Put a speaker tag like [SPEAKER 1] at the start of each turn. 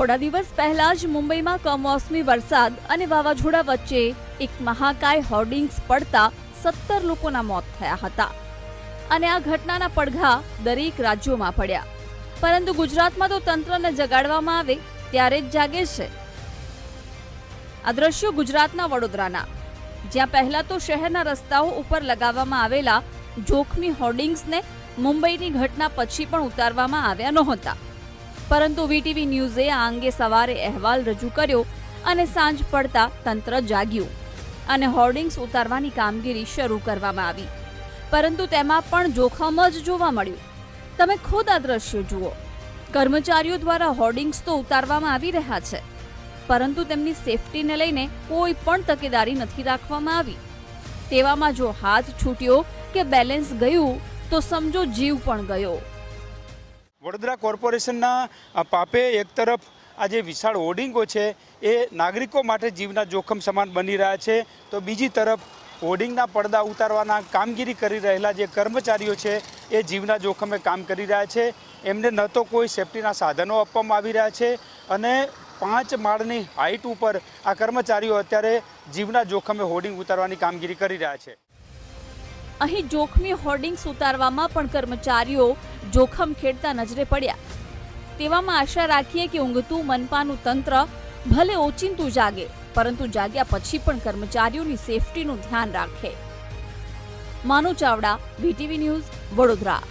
[SPEAKER 1] થોડા દિવસ પહેલા જ મુંબઈમાં કમોસમી વરસાદ અને વાવાઝોડા વચ્ચે એક મહાકાય હોર્ડિંગ્સ પડતા સત્તર લોકોના મોત થયા હતા. અને આ ઘટનાના પડઘા દરેક રાજ્યોમાં પડ્યા. પરંતુ ગુજરાતમાં તો તંત્રને જગાડવામાં આવે ત્યારે જ જાગે છે. આ દ્રશ્યો ગુજરાતના વડોદરાના. જ્યાં પહેલા તો શહેરના રસ્તાઓ ઉપર લગાવવામાં આવેલા જોખમી હોર્ડિંગ્સને મુંબઈની ઘટના પછી પણ ઉતારવામાં આવ્યા નહોતા. પરંતુ વીટીવી ન્યૂઝે આ અંગે સવારે અહેવાલ રજૂ કર્યો અને સાંજ પડતા તંત્ર જાગ્યું અને હોર્ડિંગ્સ ઉતારવાની કામગીરી શરૂ કરવામાં આવી. પરંતુ તેમાં પણ જોખમ જ જોવા મળ્યું. તમે ખુદ આ દ્રશ્યો જુઓ. કર્મચારીઓ દ્વારા હોર્ડિંગ્સ તો ઉતારવામાં આવી રહ્યા છે, પરંતુ તેમની સેફટીને લઈને કોઈ પણ તકેદારી નથી રાખવામાં આવી. તેવામાં જો હાથ છૂટ્યો કે બેલેન્સ ગયું, તો સમજો જીવ પણ ગયો.
[SPEAKER 2] વડોદરા કોર્પોરેશનના પાપે એક તરફ આ જે વિશાળ હોર્ડિંગો છે, એ નાગરિકો માટે જીવના જોખમ સમાન બની રહ્યા છે. તો બીજી તરફ, હોર્ડિંગના પડદા ઉતારવાના કામગીરી કરી રહેલા જે કર્મચારીઓ છે, એ જીવના જોખમે કામ કરી રહ્યા છે. એમને ન તો કોઈ સેફટીના સાધનો આપવામાં આવી રહ્યા છે અને પાંચ માળની હાઇટ ઉપર આ કર્મચારીઓ અત્યારે જીવના જોખમે હોર્ડિંગ ઉતારવાની કામગીરી કરી રહ્યા છે.
[SPEAKER 1] અહીં જોખમી હોર્ડિંગ્સ ઉતારવામાં પણ કર્મચારીઓ જોખમ ખેડતા નજરે પડ્યા. તેવામાં આશા રાખીએ કે ઊંઘતું મનપાનું તંત્ર ભલે ઓચિંતું જાગે, પરંતુ જાગ્યા પછી પણ કર્મચારીઓની સેફટીનું ધ્યાન રાખે. Manu Chavda, VTV news, Vadodara.